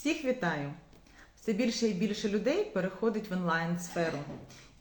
Всіх вітаю! Все більше і більше людей переходить в онлайн-сферу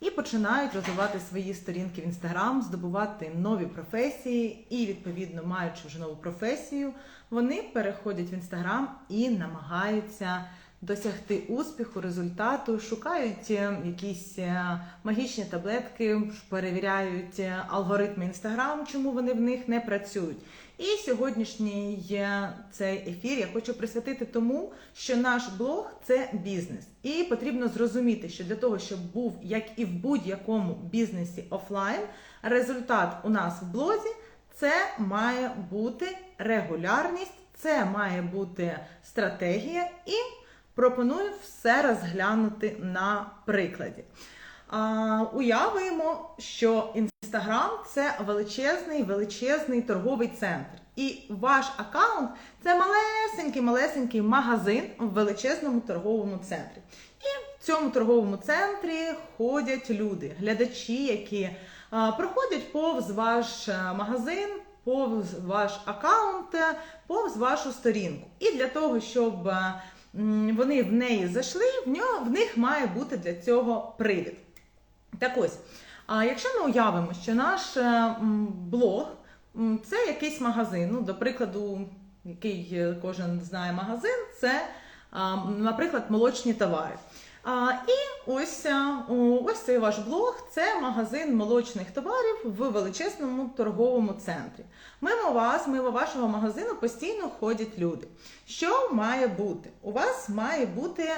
і починають розвивати свої сторінки в інстаграм, здобувати нові професії, і, відповідно, маючи вже нову професію, вони переходять в інстаграм і намагаються досягти успіху, результату, шукають е, якісь е, магічні таблетки, перевіряють е, алгоритми інстаграм, чому вони в них не працюють. І сьогоднішній цей ефір я хочу присвятити тому, що наш блог це бізнес, і потрібно зрозуміти, що для того, щоб був як і в будь-якому бізнесі офлайн, результат у нас в блозі це має бути регулярність, це має бути стратегія, і пропоную все розглянути на прикладі. А, уявимо, що Інстаграм це величезний, величезний торговий центр. І ваш аккаунт це малесенький, малесенький магазин в величезному торговому центрі. І в цьому торговому центрі ходять люди, глядачі, які а, проходять повз ваш е, магазин, повз ваш аккаунт, е, повз вашу сторінку. І для того, щоб е, вони в неї зайшли, в, нього, в них має бути для цього привід. Так ось, а якщо ми уявимо, що наш е, блог це якийсь магазин, ну, до прикладу, який е, кожен знає магазин, це, наприклад, молочні товари. І ось, е, ось цей ваш блог це магазин молочних товарів в величезному торговому центрі. Мимо вас, мимо вашого магазину постійно ходять люди. Що має бути? У вас має бути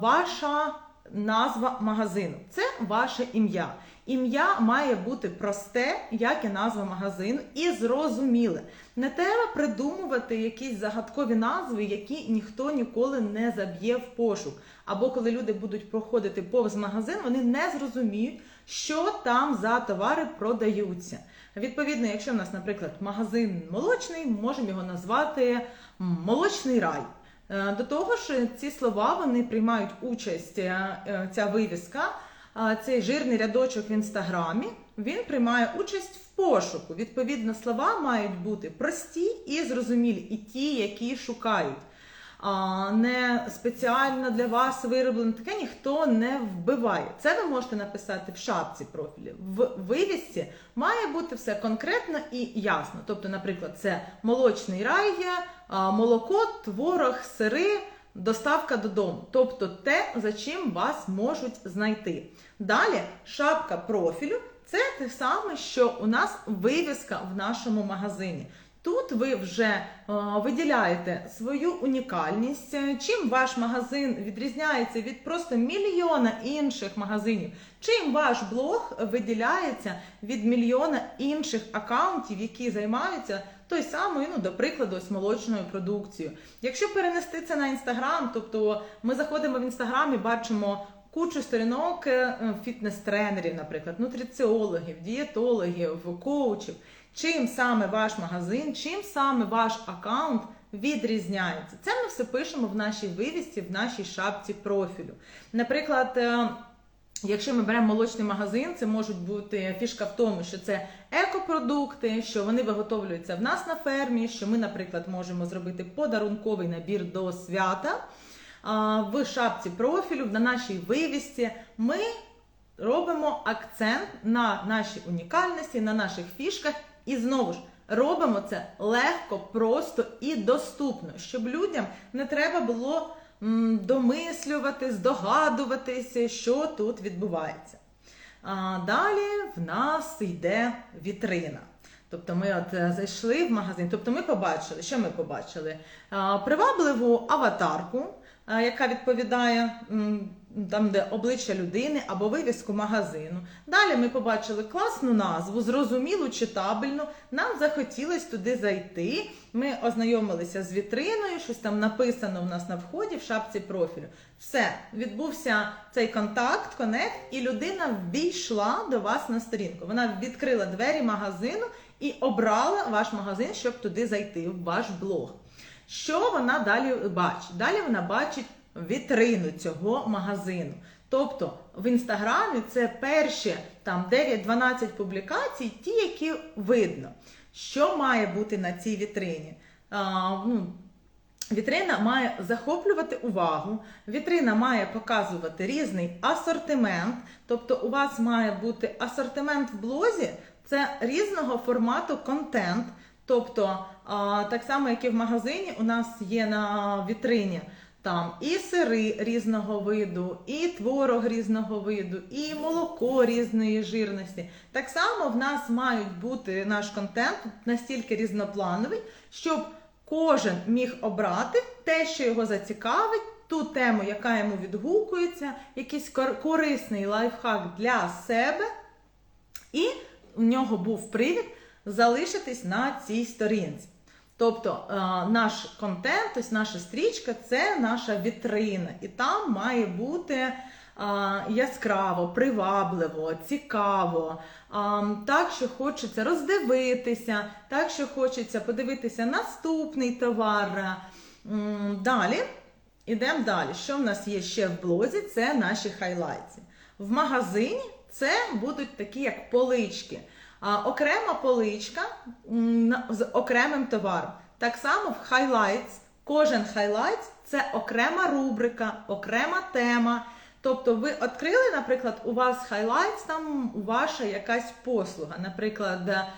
ваша назва магазину. Це ваше ім'я. Ім'я має бути просте, як і назва магазину, і зрозуміле. Не треба придумувати якісь загадкові назви, які ніхто ніколи не заб'є в пошук. Або коли люди будуть проходити повз магазин, вони не зрозуміють, що там за товари продаються. Відповідно, якщо в нас, наприклад, магазин молочний, можемо його назвати молочний рай. Е, До того ж, ці слова вони приймають участь, е, е, ця вивіска, цей жирний рядочок в інстаграмі, він приймає участь в пошуку. Відповідно, слова мають бути прості і зрозумілі, і ті, які шукають. Не спеціально для вас вироблено таке ніхто не вбиває. Це ви можете написати в шапці профілю. В вивісці має бути все конкретно і ясно. Тобто, наприклад, це молочний рай, молоко, творог, сири, доставка додому. Тобто те, за чим вас можуть знайти. Далі шапка профілю це те саме, що у нас вивіска в нашому магазині. Тут ви вже е, виділяєте свою унікальність, чим ваш магазин відрізняється від просто мільйона інших магазинів, чим ваш блог виділяється від мільйона інших акаунтів, які займаються той самою, ну, до прикладу, ось молочною продукцією. Якщо перенести це на інстаграм, тобто ми заходимо в інстаграм і бачимо. Кучу сторінок е, фітнес-тренерів, наприклад, нутриціологів, дієтологів, коучів. Чим саме ваш магазин, чим саме ваш аккаунт відрізняється. Це ми все пишемо в нашій вивісці, в нашій шапці профілю. Наприклад, е, якщо ми беремо молочний магазин, це можуть бути фішка в тому, що це екопродукти, що вони виготовлюються в нас на фермі, що ми, наприклад, можемо зробити подарунковий набір до свята. В шапці профілю, на нашій вивісці ми робимо акцент на нашій унікальності, на наших фішках. І знову ж робимо це легко, просто і доступно, щоб людям не треба було домислювати, здогадуватися, що тут відбувається. А далі в нас йде вітрина. Тобто ми от е, зайшли в магазин, тобто ми побачили, що ми побачили? Привабливу аватарку, яка відповідає там, де обличчя людини або вивіску магазину. Далі ми побачили класну назву, зрозумілу, читабельну. Нам захотілося туди зайти. Ми ознайомилися з вітриною, щось там написано в нас на вході в шапці профілю. Все, відбувся цей контакт, конект, і людина ввійшла до вас на сторінку. Вона відкрила двері магазину і обрала ваш магазин, щоб туди зайти, в ваш блог. Що вона далі бачить? Далі вона бачить вітрину цього магазину. Тобто в інстаграмі це перші там 9-12 публікацій, ті, які видно, що має бути на цій вітрині. А, ну, Вітрина має захоплювати увагу, вітрина має показувати різний асортимент, тобто у вас має бути асортимент в блозі, це різного формату контент. Тобто, так само, як і в магазині, у нас є на вітрині там і сири різного виду, і творог різного виду, і молоко різної жирності. Так само в нас мають бути наш контент настільки різноплановий, щоб кожен міг обрати те, що його зацікавить, ту тему, яка йому відгукується, якийсь корисний лайфхак для себе, і в нього був привід залишитись на цій сторінці. Тобто е, наш контент, ось наша стрічка це наша вітрина, і там має бути е, яскраво, привабливо, цікаво, е, так, що хочеться роздивитися, так, що хочеться подивитися наступний товар. Далі, ідемо далі. Що в нас є ще в блозі? Це наші хайлайти. В магазині це будуть такі як полички. Окрема поличка з окремим товаром. Так само в Highlights, кожен Highlights – це окрема рубрика, окрема тема. Тобто ви відкрили, наприклад, у вас Highlights, там ваша якась послуга, наприклад, е,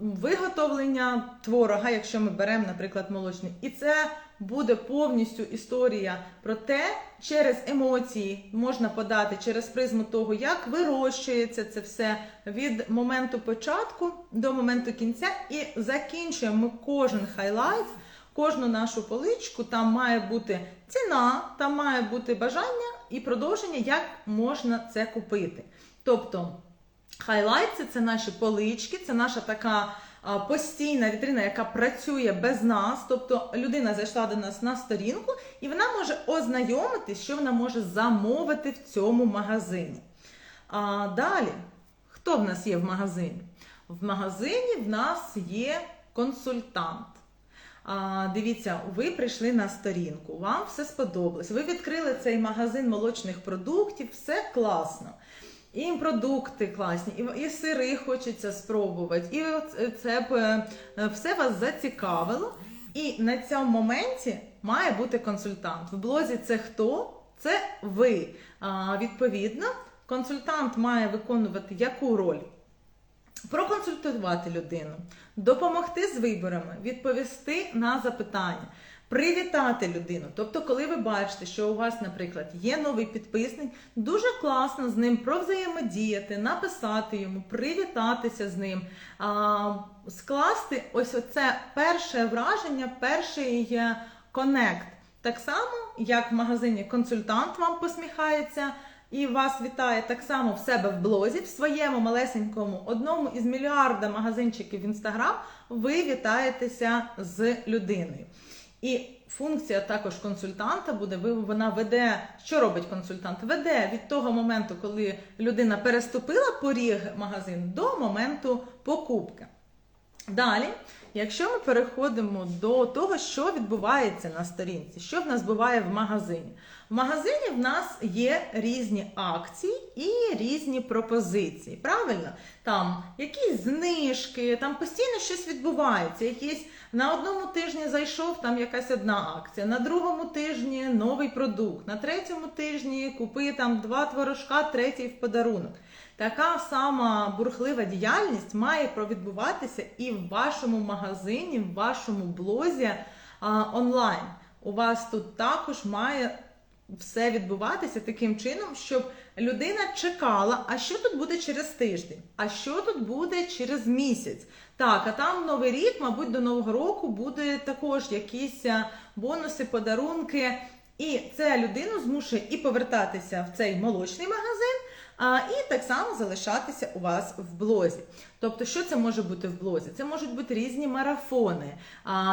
виготовлення творога, якщо ми беремо, наприклад, молочний. І це буде повністю історія про те, через емоції можна подати через призму того, як вирощується це все від моменту початку до моменту кінця, і закінчуємо ми кожен хайлайт, кожну нашу поличку. Там має бути ціна, там має бути бажання і продовження, як можна це купити. Тобто. Хайлайти це наші полички, це наша така постійна вітрина, яка працює без нас. Тобто людина зайшла до нас на сторінку, і вона може ознайомитись, що вона може замовити в цьому магазині. А далі, хто в нас є в магазині? В магазині в нас є консультант. А, дивіться, ви прийшли на сторінку, вам все сподобалось. Ви відкрили цей магазин молочних продуктів, все класно. І продукти класні, і, і сири хочеться спробувати, і це б, е, все вас зацікавило. І на цьому моменті має бути консультант. В блозі це хто? Це ви. А, відповідно, консультант має виконувати яку роль? Проконсультувати людину, допомогти з виборами, відповісти на запитання, привітати людину. Тобто, коли ви бачите, що у вас, наприклад, є новий підписник, дуже класно з ним провзаємодіяти, написати йому, привітатися з ним, а, скласти ось оце перше враження, перший е, конект. Так само, як в магазині консультант вам посміхається і вас вітає так само в себе в блозі, в своєму малесенькому одному із мільярда магазинчиків в інстаграм, ви вітаєтеся з людиною. І функція також консультанта буде, вона веде, що робить консультант? Веде від того моменту, коли людина переступила поріг магазин до моменту покупки. Далі, якщо ми переходимо до того, що відбувається на сторінці, що в нас буває в магазині. В магазині в нас є різні акції і різні пропозиції. Правильно? Там якісь знижки, там постійно щось відбувається. Якісь на одному тижні зайшов, там якась одна акція, на другому тижні новий продукт, на третьому тижні купи там два творожка, третій в подарунок. Така сама бурхлива діяльність має відбуватися і в вашому магазині, в вашому блозі а, онлайн. У вас тут також має все відбуватися таким чином, щоб людина чекала, а що тут буде через тиждень, а що тут буде через місяць. Так, а там новий рік, мабуть, до нового року буде також якісь бонуси, подарунки. І це людину змушує і повертатися в цей молочний магазин, і так само залишатися у вас в блозі. Тобто, що це може бути в блозі? Це можуть бути різні марафони,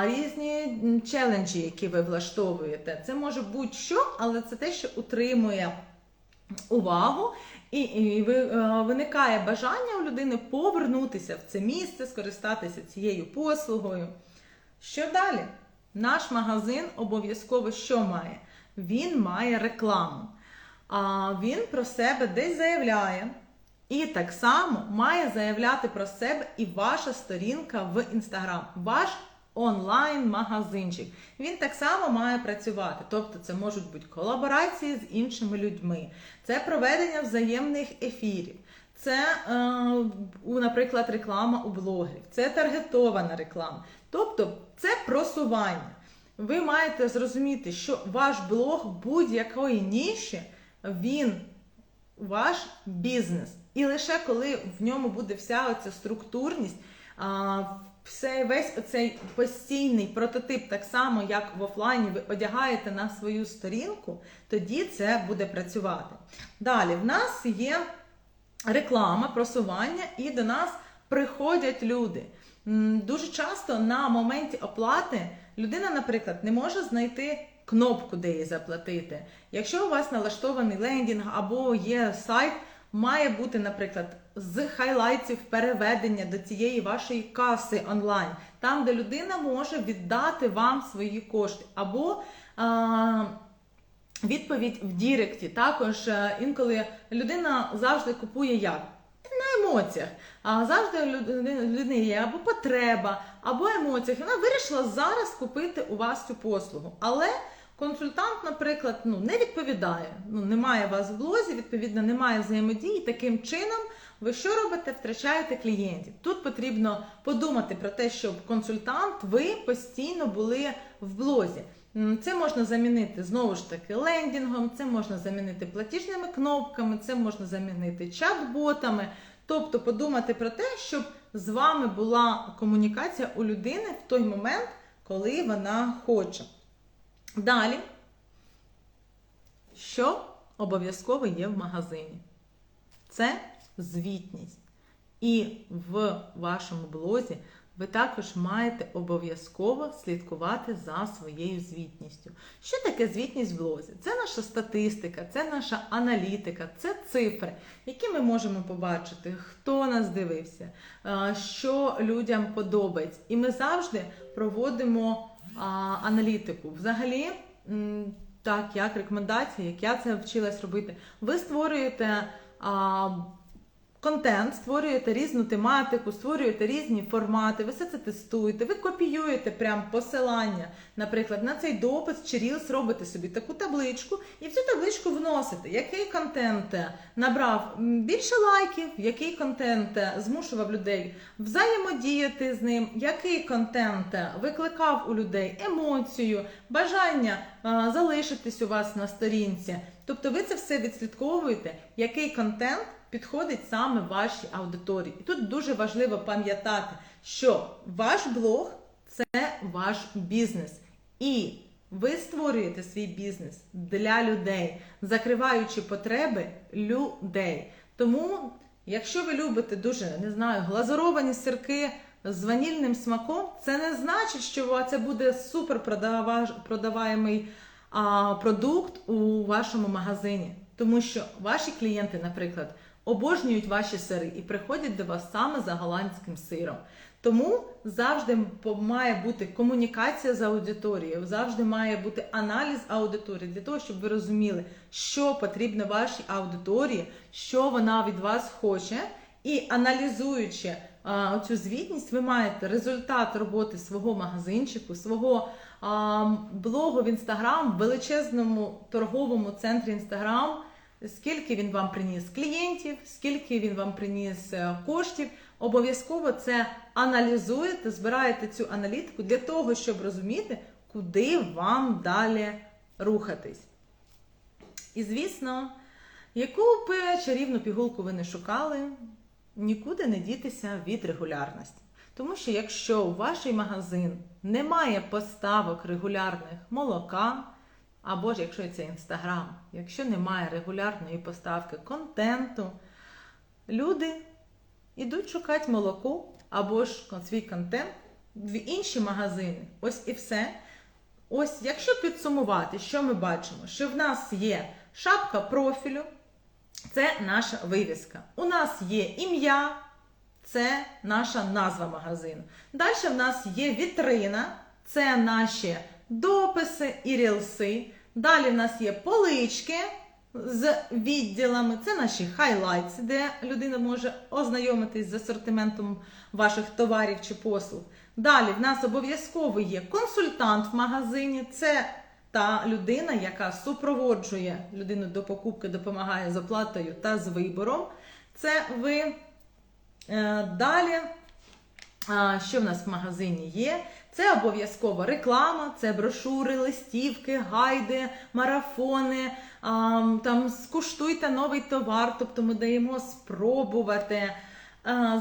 різні челенджі, які ви влаштовуєте. Це може будь-що, але це те, що утримує увагу, і, і ви, е, виникає бажання у людини повернутися в це місце, скористатися цією послугою. Що далі? Наш магазин обов'язково що має? Він має рекламу. А він про себе десь заявляє. І так само має заявляти про себе і ваша сторінка в Інстаграм, ваш онлайн-магазинчик. Він так само має працювати. Тобто, це можуть бути колаборації з іншими людьми, це проведення взаємних ефірів. Це, е, наприклад, реклама у блогерів, це таргетована реклама. Тобто це просування. Ви маєте зрозуміти, що ваш блог будь-якої ніші, він ваш бізнес. І лише коли в ньому буде вся оця структурність, все, весь оцей постійний прототип, так само, як в офлайні, ви одягаєте на свою сторінку, тоді це буде працювати. Далі, в нас є реклама, просування, і до нас приходять люди. Дуже часто на моменті оплати людина, наприклад, не може знайти кнопку, де її заплатити. Якщо у вас налаштований лендінг або є сайт, має бути, наприклад, з хайлайтів переведення до цієї вашої каси онлайн, там, де людина може віддати вам свої кошти. Або а, відповідь в Діректі. Також е, інколи людина завжди купує як? На емоціях. А завжди людини є або потреба, або емоціях. І Вона вирішила зараз купити у вас цю послугу. Але консультант, наприклад, ну не відповідає. Ну немає вас в блозі, відповідно, немає взаємодії. Таким чином, ви що робите? Втрачаєте клієнтів. Тут потрібно подумати про те, щоб консультант, ви постійно були в блозі. Це можна замінити знову ж таки лендінгом, це можна замінити платіжними кнопками, це можна замінити чат-ботами. Тобто подумати про те, щоб з вами була комунікація у людини в той момент, коли вона хоче. Далі, що обов'язково є в магазині? Це звітність. І в вашому блозі ви також маєте обов'язково слідкувати за своєю звітністю. Що таке звітність в блозі? Це наша статистика, це наша аналітика, це цифри, які ми можемо побачити, хто нас дивився, е, що людям подобається. І ми завжди проводимо аналітику. Взагалі, так, як рекомендація, як я це вчилась робити, ви створюєте. Контент, створюєте різну тематику, створюєте різні формати, ви все це тестуєте, ви копіюєте прям посилання, наприклад, на цей допис чи рілс робите собі таку табличку і в цю табличку вносите, який контент набрав більше лайків, який контент змушував людей взаємодіяти з ним, який контент викликав у людей емоцію, бажання залишитись у вас на сторінці. Тобто ви це все відслідковуєте, який контент підходить саме вашій аудиторії. І тут дуже важливо пам'ятати, що ваш блог це ваш бізнес. І ви створюєте свій бізнес для людей, закриваючи потреби людей. Тому, якщо ви любите дуже не знаю, глазуровані сирки з ванільним смаком, це не значить, що це буде супер продава- продаваємий продукт у вашому магазині. Тому що ваші клієнти, наприклад, обожнюють ваші сири і приходять до вас саме за голландським сиром. Тому завжди має бути комунікація з аудиторією, завжди має бути аналіз аудиторії для того, щоб ви розуміли, що потрібно вашій аудиторії, що вона від вас хоче, і аналізуючи а, цю звітність, ви маєте результат роботи свого магазинчику, свого а, блогу в інстаграм, величезному торговому центрі інстаграм. Скільки він вам приніс клієнтів, скільки він вам приніс е, коштів, обов'язково це аналізуєте, збираєте цю аналітику для того, щоб розуміти, куди вам далі рухатись. І звісно, яку б чарівну пігулку ви не шукали, нікуди не дітися від регулярності. Тому що якщо у ваш магазин немає поставок регулярних молока, або ж якщо це інстаграм, якщо немає регулярної поставки контенту, люди йдуть шукати молоко або ж свій контент в інші магазини. Ось і все. Ось, якщо підсумувати, що ми бачимо, що в нас є шапка профілю, це наша вивіска. У нас є ім'я, це наша назва магазину. Далі в нас є вітрина, це наші дописи і рілси. Далі в нас є полички, з відділами. Це наші хайлайтс, де людина може ознайомитись з асортиментом ваших товарів чи послуг. Далі в нас обов'язково є консультант в магазині. Це та людина, яка супроводжує людину до покупки, допомагає з оплатою та з вибором. Це ви. Е, Далі, що в нас в магазині є? Це обов'язково реклама, це брошури, листівки, гайди, марафони. Там скуштуйте новий товар, тобто ми даємо спробувати.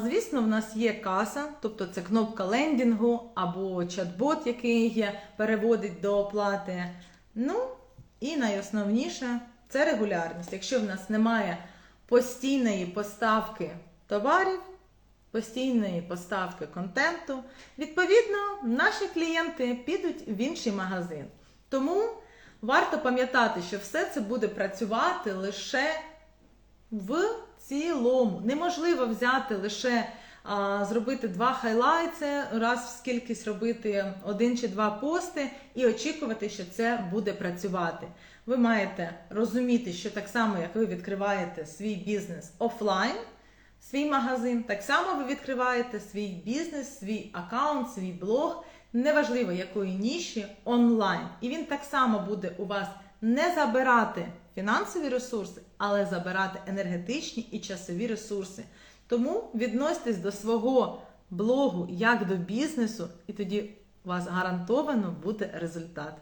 Звісно, в нас є каса, тобто це кнопка лендінгу або чат-бот, який переводить до оплати. Ну і найосновніше це регулярність. Якщо в нас немає постійної поставки товарів, постійної поставки контенту, відповідно, наші клієнти підуть в інший магазин. Тому варто пам'ятати, що все це буде працювати лише в цілому. Неможливо взяти лише а, зробити два хайлайти, раз в скількись робити один чи два пости і очікувати, що це буде працювати. Ви маєте розуміти, що так само, як ви відкриваєте свій бізнес офлайн, свій магазин, так само ви відкриваєте свій бізнес, свій аккаунт, свій блог, неважливо якої ніші онлайн. І він так само буде у вас не забирати фінансові ресурси, але забирати енергетичні і часові ресурси. Тому відноситесь до свого блогу як до бізнесу, і тоді у вас гарантовано буде результат.